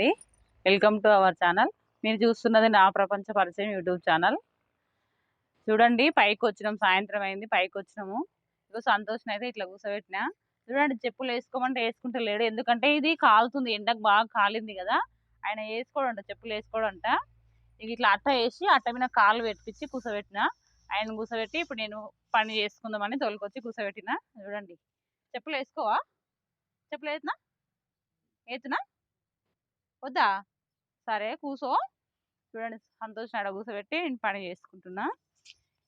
అండి. Welcome to our channel మీరు చూస్తున్నది నా ప్రపంచ పరిచయం యూట్యూబ్ ఛానల్ చూడండి పైకి వచ్చినాం సాయంత్రం అయింది పైకి వచ్చినాము. ఇగో సంతోషం అయితే ఇట్లా కూర్చోబెట్టిన చూడండి చెప్పులు వేసుకోమంటే వేసుకుంటే లేడు. ఎందుకంటే ఇది కాలుతుంది ఎండకు బాగా కాలింది కదా. ఆయన వేసుకోడంట చెప్పులు వేసుకోడంట. ఇక ఇట్లా అట్ట వేసి అట్ట మీద కాలు పెట్టించి కూర్చోబెట్టిన ఆయన కూర్చోబెట్టి ఇప్పుడు నేను పని చేసుకుందామని తోలుకొచ్చి కూర్చోబెట్టిన చూడండి. చెప్పులు వేసుకోవా? చెప్పులు వేసినా వేతున్నా వద్దా? సరే కూసో. చూడండి సంతోష్ ఆడ కూర్చోబెట్టి నేను పని చేసుకుంటున్నా.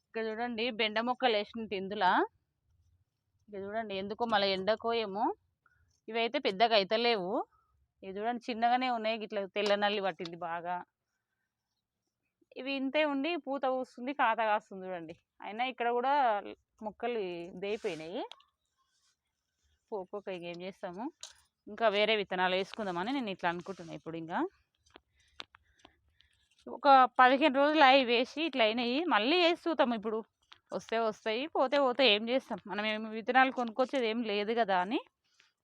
ఇక్కడ చూడండి బెండ మొక్కలు వేసినట్టు ఇందులో. ఇక చూడండి ఎందుకో మళ్ళీ ఎండకో ఏమో. ఇవైతే పెద్దగా అయితలేవు ఇవి చూడండి చిన్నగానే ఉన్నాయి. ఇట్లా తెల్ల నల్లి పట్టింది బాగా. ఇవి ఇంతే ఉండి పూత పూస్తుంది కాత కాస్తుంది చూడండి. అయినా ఇక్కడ కూడా మొక్కలు దేయిపోయినాయి. పోకోక ఇంకేం చేస్తాము? ఇంకా వేరే విత్తనాలు వేసుకుందామని నేను ఇట్లా అనుకుంటున్నాను ఇప్పుడు ఇంకా ఒక పదిహేను రోజులు అవి వేసి ఇట్లా అయినాయి. మళ్ళీ వేసి చూద్దాం ఇప్పుడు. వస్తే వస్తాయి పోతే పోతే ఏం చేస్తాం? మనం ఏమి విత్తనాలు కొనుక్కొచ్చేది ఏం లేదు కదా అని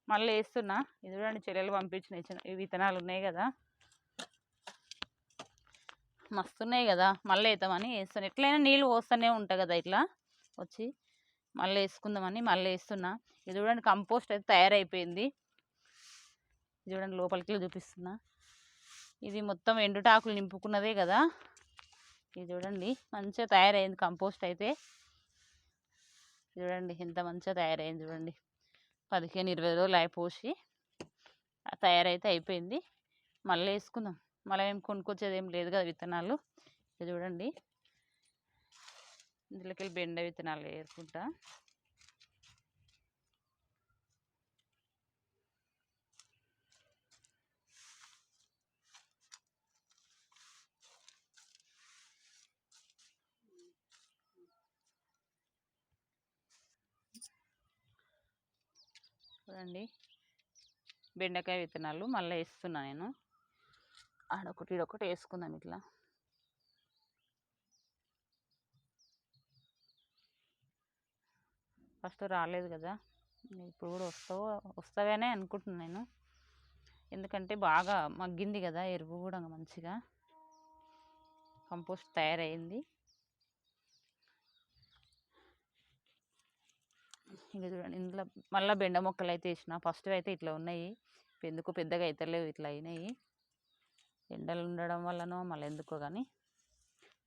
మళ్ళీ వేస్తున్నా. ఇది చూడండి చెల్లెలు పంపించిన ఈ విత్తనాలు ఉన్నాయి కదా. మస్తున్నాయి కదా మళ్ళీ వేద్దామని వేస్తాను ఎట్లయినా నీళ్ళు పోస్తూనే ఉంటాయి కదా ఇట్లా వచ్చి. మళ్ళీ వేసుకుందామని మళ్ళీ వేస్తున్నా. ఇది చూడండి కంపోస్ట్ అయితే తయారైపోయింది. చూడండి లోపలికి వెళ్ళి చూపిస్తున్నా. ఇది మొత్తం ఎండుటాకులు నింపుకున్నదే కదా. ఇది చూడండి మంచిగా తయారైంది కంపోస్ట్ అయితే. చూడండి ఎంత మంచిగా తయారైంది చూడండి. పదిహేను ఇరవై రోజులు అయిపోసి తయారైతే అయిపోయింది. మళ్ళీ వేసుకుందాం. మళ్ళీ ఏం కొనుక్కొచ్చేది ఏం లేదు కదా విత్తనాలు. ఇది చూడండి. ఇందులోకి వెళ్ళి బెండ విత్తనాలు వేసుకుంటా. చూడండి బెండకాయ విత్తనాలు మళ్ళీ వేస్తున్నా నేను. ఆడొకటి ఈడొకటి వేసుకుందాం ఇట్లా. ఫస్ట్ రాలేదు కదా. ఇప్పుడు కూడా వస్తావు వస్తావనే అనుకుంటున్నాను నేను. ఎందుకంటే బాగా మగ్గింది కదా ఎరువు కూడా మంచిగా. కంపోస్ట్ తయారైంది. ఇంకా చూడండి ఇందులో మళ్ళీ బెండ మొక్కలు అయితే వేసిన ఫస్ట్ అయితే ఇట్లా ఉన్నాయి. ఇప్పుడు ఎందుకు పెద్దగా అవుతలేవు ఇట్లా అయినాయి. ఎండలు ఉండడం వల్లనో మళ్ళీ ఎందుకో కానీ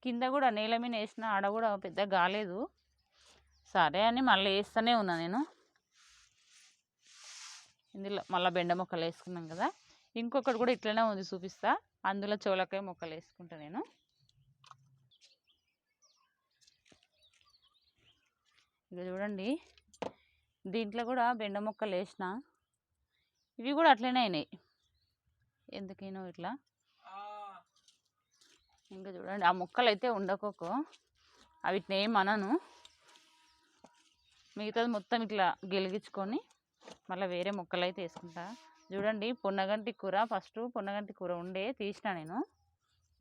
కింద కూడా నేల మీద వేసిన ఆడ కూడా పెద్దగా కాలేదు. సరే అని మళ్ళీ వేస్తూనే ఉన్నా నేను. ఇందులో మళ్ళీ బెండ మొక్కలు వేసుకున్నాం కదా. ఇంకొకటి కూడా ఇట్లనే ఉంది చూపిస్తా. అందులో చోలకాయ మొక్కలు వేసుకుంటా నేను. ఇక చూడండి దీంట్లో కూడా బెండ మొక్కలు వేసిన ఇవి కూడా అట్లనే అయినాయి. ఎందుకైనా ఇట్లా? ఇంకా చూడండి ఆ మొక్కలు అయితే ఉండకోకు. వీటిని ఏం అనను. మిగతాది మొత్తం ఇట్లా గెలిగించుకొని మళ్ళీ వేరే మొక్కలు అయితే వేసుకుంటా. చూడండి పొన్నగంటి కూర ఫస్ట్ పొన్నగంటి కూర ఉండే తీసిన నేను.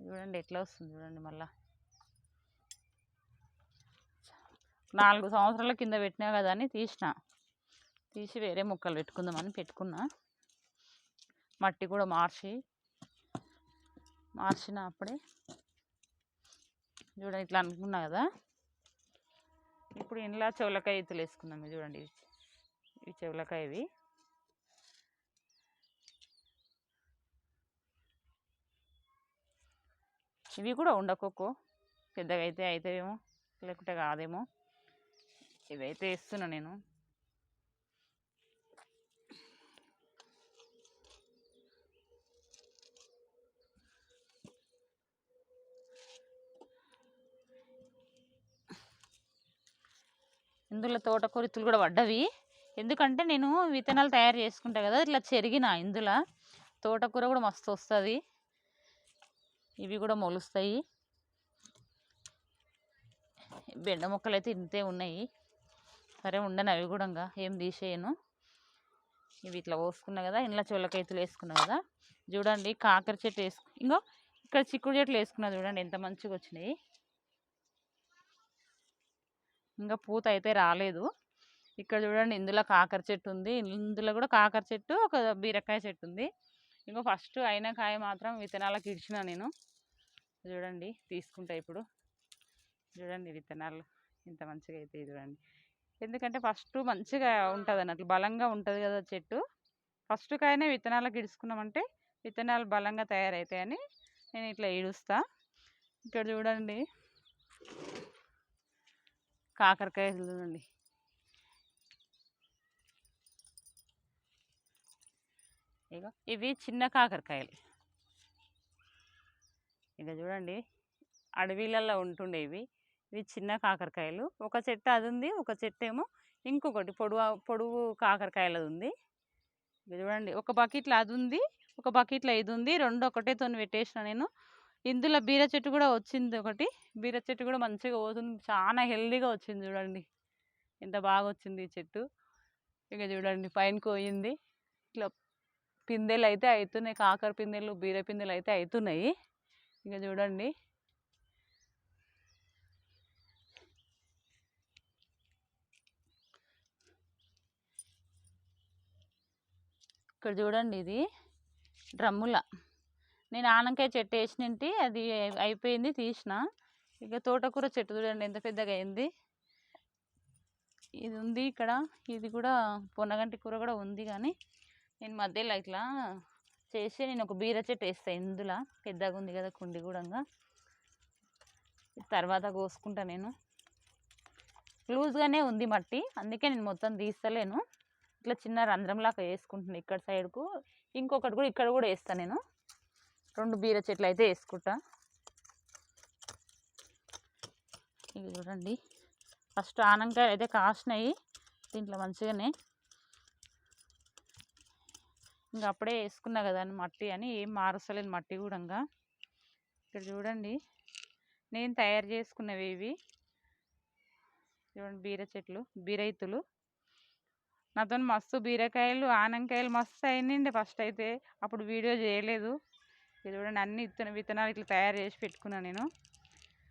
చూడండి ఎట్లా వస్తుంది చూడండి మళ్ళీ. నాలుగు సంవత్సరాల కింద పెట్టినా కదా అని తీసిన. తీసి వేరే ముక్కలు పెట్టుకుందామని పెట్టుకున్నా. మట్టి కూడా మార్చి మార్చిన అప్పుడే. చూడండి ఇట్లా అనుకున్నా కదా. ఇప్పుడు ఇంట్లో చెవులకాయ ఇత్తులు వేసుకుందాం చూడండి. ఇవి చెవులకాయ ఇవి ఇవి కూడా ఉండకోకో పెద్దగా అయితే అవుతాయేమో లేకుంటే కాదేమో. ఇవైతే వేస్తున్నా నేను. ఇందులో తోటకూర ఇత్తులు కూడా పడ్డవి. ఎందుకంటే నేను విత్తనాలు తయారు చేసుకుంటా కదా ఇట్లా చెరిగిన ఇందులో. తోటకూర కూడా మస్తు వస్తుంది. ఇవి కూడా మొలుస్తాయి. బెండ మొక్కలు అయితే ఇంతే ఉన్నాయి. సరే ఉండను అవి కూడా ఇంకా. ఏం తీసేయను. ఇవి ఇట్లా పోసుకున్నా కదా ఇంట్లో చోళ్ళకైతులు వేసుకున్నా కదా. చూడండి కాకర చెట్టు వేసుకు ఇంకో ఇక్కడ చిక్కుడు చెట్లు వేసుకున్నా చూడండి ఎంత మంచిగా వచ్చినాయి. ఇంకా పూత అయితే రాలేదు. ఇక్కడ చూడండి ఇందులో కాకర చెట్టు ఉంది. ఇందులో కూడా కాకర చెట్టు ఒక బీరకాయ చెట్టు ఉంది. ఇంకో ఫస్ట్ అయిన కాయ మాత్రం విత్తనాలకు ఇడిచిన నేను. చూడండి తీసుకుంటా ఇప్పుడు. చూడండి విత్తనాలు ఇంత మంచిగా అయితే చూడండి. ఎందుకంటే ఫస్ట్ మంచిగా ఉంటుంది అన్నట్లు బలంగా ఉంటుంది కదా చెట్టు. ఫస్ట్ కాయనే విత్తనాలకు ఇడుచుకున్నామంటే విత్తనాలు బలంగా తయారవుతాయని నేను ఇట్లా ఈడుస్తా ఇక్కడ చూడండి. కాకరకాయలు చూడండి ఇక ఇవి చిన్న కాకరకాయలు. ఇక చూడండి అడవిలలో ఉంటుండేవి ఇవి చిన్న కాకరకాయలు. ఒక చెట్టు అది ఉంది ఒక చెట్టు ఏమో ఇంకొకటి పొడువు పొడువు అది ఉంది ఇక చూడండి ఒక బకెట్లో అది ఉంది ఒక బకెట్లో ఇది ఉంది రెండు ఒకటేతో పెట్టేసిన నేను. ఇందులో బీర చెట్టు కూడా వచ్చింది ఒకటి. బీర చెట్టు కూడా మంచిగా పోతుంది చాలా హెల్దీగా వచ్చింది చూడండి. ఎంత బాగా వచ్చింది ఈ చెట్టు. ఇక చూడండి పైన కోయింది. ఇట్లా పిందెలు అయితే అవుతున్నాయి కాకర పిందెలు బీర పిందెలు అయితే అవుతున్నాయి ఇక చూడండి. ఇక్కడ చూడండి ఇది డ్రమ్ముల. నేను ఆనకాయ చెట్టు వేసినంటి అది అయిపోయింది తీసిన. ఇక తోటకూర చెట్టు చూడండి ఎంత పెద్దగా అయింది. ఇది ఉంది ఇక్కడ ఇది కూడా పొన్నగంటి కూర కూడా ఉంది కానీ నేను మధ్యలో ఇట్లా చేసి నేను ఒక బీర చెట్టు వేస్తాను ఇందులో. పెద్దగా ఉంది కదా కుండి కూడా తర్వాత కోసుకుంటా నేను. లూజ్గానే ఉంది మట్టి అందుకే నేను మొత్తం తీస్తలేను. ఇట్లా చిన్న రంధ్రంలాగా వేసుకుంటున్నాను ఇక్కడ సైడ్కు. ఇంకొకటి కూడా ఇక్కడ కూడా వేస్తాను నేను. రెండు బీర చెట్లు అయితే వేసుకుంటా. ఇవి చూడండి. ఫస్ట్ ఆనంకాయలు అయితే కాసినాయి. దీంట్లో మంచిగానే. ఇంకా అప్పుడే వేసుకున్నా కదా అని మట్టి అని. ఏం మారుస్తలేను మట్టి కూడా ఇక్కడ చూడండి. నేను తయారు చేసుకున్నవి ఇవి. చూడండి బీర చెట్లు బీరైతులు నాతో మస్తు బీరకాయలు ఆనంకాయలు మస్తు అయినండి ఫస్ట్ అయితే. అప్పుడు వీడియో చేయలేదు. ఇది చూడండి అన్ని విత్తన విత్తనాలు ఇట్లా తయారు చేసి పెట్టుకున్నాను నేను.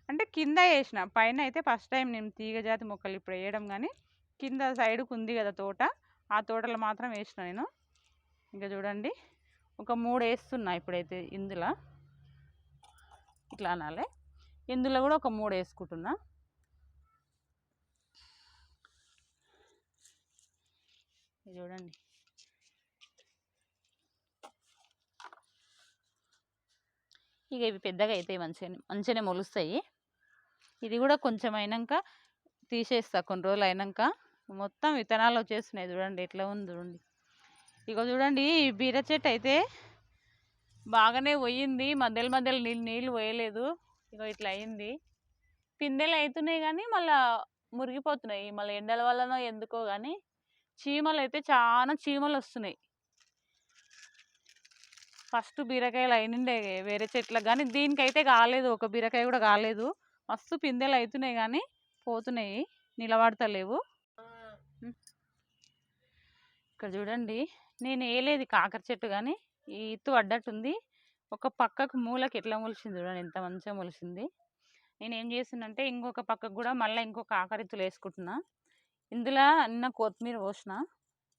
అంటే కింద వేసిన పైన అయితే ఫస్ట్ టైం నేను తీగజాతి మొక్కలు ఇప్పుడు వేయడం కానీ కింద సైడ్కు ఉంది కదా తోట ఆ తోటలో మాత్రం వేసిన నేను. ఇంకా చూడండి ఒక మూడు వేస్తున్నా ఇప్పుడైతే ఇందులో. ఇట్లా అనాలి. ఇందులో కూడా ఒక మూడు వేసుకుంటున్నా. చూడండి. ఇక ఇవి పెద్దగా అవుతాయి మంచిగా మంచిగానే మొలుస్తాయి. ఇది కూడా కొంచెం అయినాక తీసేస్తా కొన్ని రోజులు అయినాక. మొత్తం విత్తనాలు వచ్చేస్తున్నాయి చూడండి ఎట్లా ఉంది చూడండి. ఇక చూడండి బీర చెట్టు అయితే బాగానే పోయింది. మధ్యలో మధ్యలో నీళ్ళు నీళ్ళు పోయలేదు. ఇక ఇట్లా అయింది. పిందెలు అవుతున్నాయి కానీ మళ్ళీ మురిగిపోతున్నాయి. మళ్ళీ ఎండల వల్లనో ఎందుకో కానీ చీమలు అయితే చాలా చీమలు వస్తున్నాయి ఫస్ట్ బీరకాయలు అయినండే వేరే చెట్లకు కానీ దీనికైతే కాలేదు ఒక బీరకాయ కూడా కాలేదు. మస్తు పిందెలు అవుతున్నాయి కానీ పోతున్నాయి నిలబడతలేవు. ఇక్కడ చూడండి నేను వేయలేదు కాకర చెట్టు కానీ ఈ ఇత్తు అడ్డట్టుంది. ఒక పక్కకు మూలకి ఎట్లా మొలిచింది చూడండి ఎంత మంచిగా మొలిచింది నేను ఏం చేస్తున్నంటే ఇంకొక పక్కకు కూడా మళ్ళీ ఇంకొక ఆకరిత్తులు వేసుకుంటున్నా. ఇందులో నిన్న కొత్తిమీర పోసిన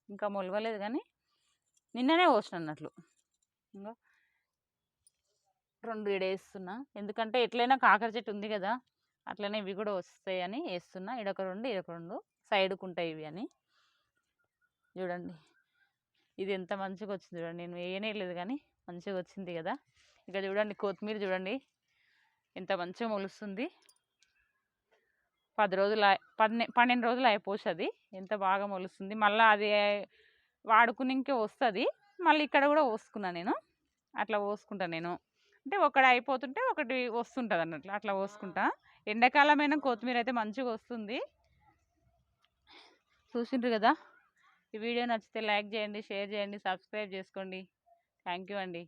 ఇంకా మొలవలేదు కానీ నిన్ననే పోసిన అన్నట్లు. ఇంకా రెండు ఈడ వేస్తున్నా ఎందుకంటే ఎట్లయినా కాకర చెట్టు ఉంది కదా అట్లనే ఇవి కూడా వస్తాయని వేస్తున్నా. ఇడొక రెండు ఇడొక రెండు. సైడ్కు ఉంటాయి ఇవి అని. చూడండి. ఇది ఎంత మంచిగా వచ్చింది చూడండి. నేను వేయనే లేదు కానీ మంచిగా వచ్చింది కదా. ఇక చూడండి కొత్తిమీర చూడండి. ఎంత మంచిగా మొలుస్తుంది. పది రోజులు పన్నె పన్నెండు రోజులు అయిపోతుంది. ఎంత బాగా మొలుస్తుంది. మళ్ళీ అది వాడుకునికే వస్తుంది. మళ్ళీ ఇక్కడ కూడా పోసుకున్నా నేను. అట్లా పోసుకుంటాను నేను. అంటే ఒకటి అయిపోతుంటే ఒకటి వస్తుంటుంది అన్నట్లు. అట్లా పోసుకుంటా. ఎండాకాలమైన కొత్తిమీర అయితే మంచిగా వస్తుంది. చూసిండ్రు కదా? ఈ వీడియో నచ్చితే లైక్ చేయండి షేర్ చేయండి సబ్స్క్రైబ్ చేసుకోండి. థ్యాంక్ యూ అండి.